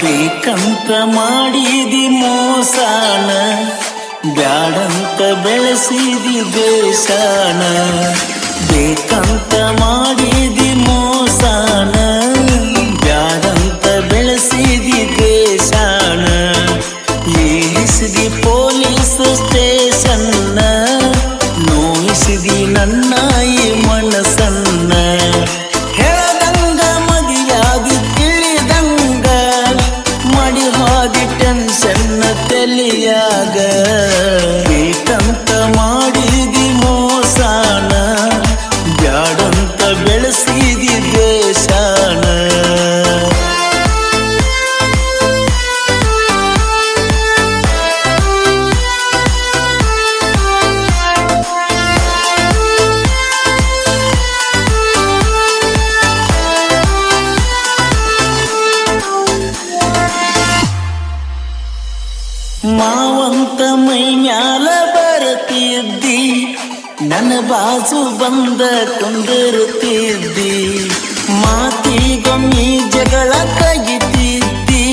ಬೇಕಂತ ಮಾಡಿದಿ ಮೋಸಾನ ಬ್ಯಾಡಂತ ಬೆಳೆಸಿದಿ ದೇಶಾನ. ಬೇಕಂತ ಮಾಡಿದಿ ಬೇಕಂತ ಮಾಡಿದಿ ಮೋಸಾನ ಬ್ಯಾಡಂತ ಬೆಳೆಸಿದಿ ದೇಶಾನ ಮಾವಂತ ಮೈ ಮ್ಯಾಲ ಬರತಿದ್ದಿ, ನನ್ನ ಬಾಜು ಬಂದ ಕುಂದಿರುತ್ತಿದ್ದಿ ಮಾತಿಗೊಮ್ಮಿ ಜಗಳ ಕೈತಿದ್ದಿ,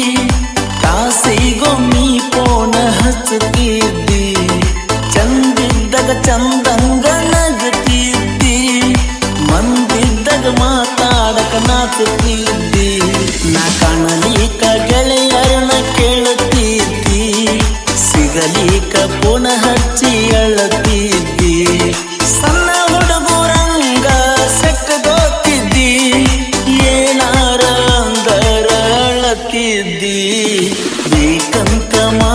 ಕಾಸಿಗೊಮ್ಮಿ ಪೋಣ ಹಚ್ಚುತ್ತಿದ್ದಿ. ಚಂದಿದ್ದಾಗ ಚಂದಂಗ come on.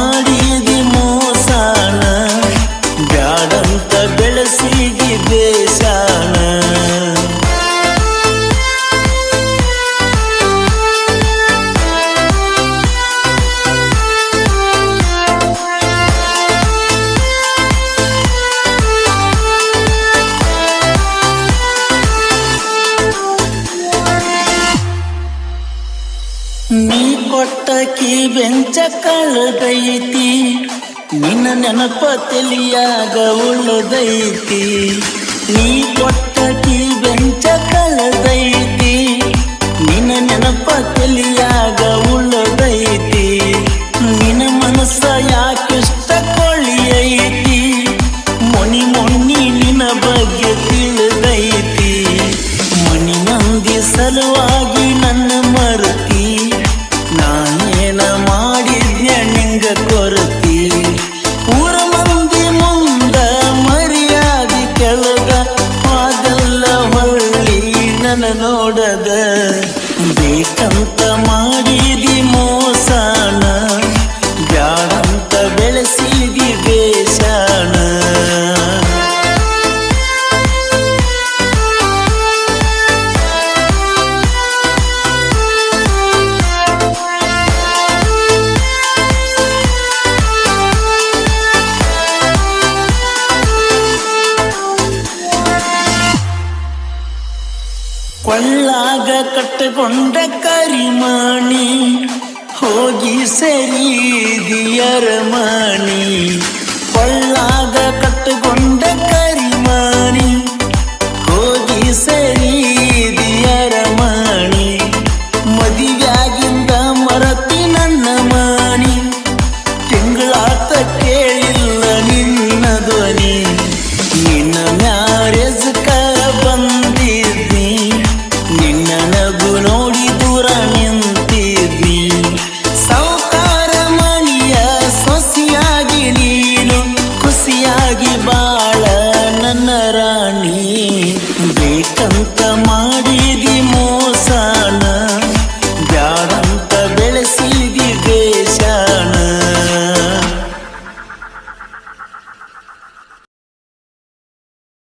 ಕೊಟ್ಟ ಕೀ ಬೆಂಚ ಕಳೆದೈತಿ. ನಿನ್ನ ನೆನಪ ತಲಿಯಾಗ ಉಳದೈತಿ. ನೀ ಕೊಟ್ಟ ಕೀ ಬೆಂಚ ಕಳೆದೈತಿ. ನಿನ್ನ ನೆನಪ ತಲಿಯಾಗ வல்லாக கட்டு கொண்ட கரிமணி ஹோகி செரீதி அரமணி வல்லாக கட்டு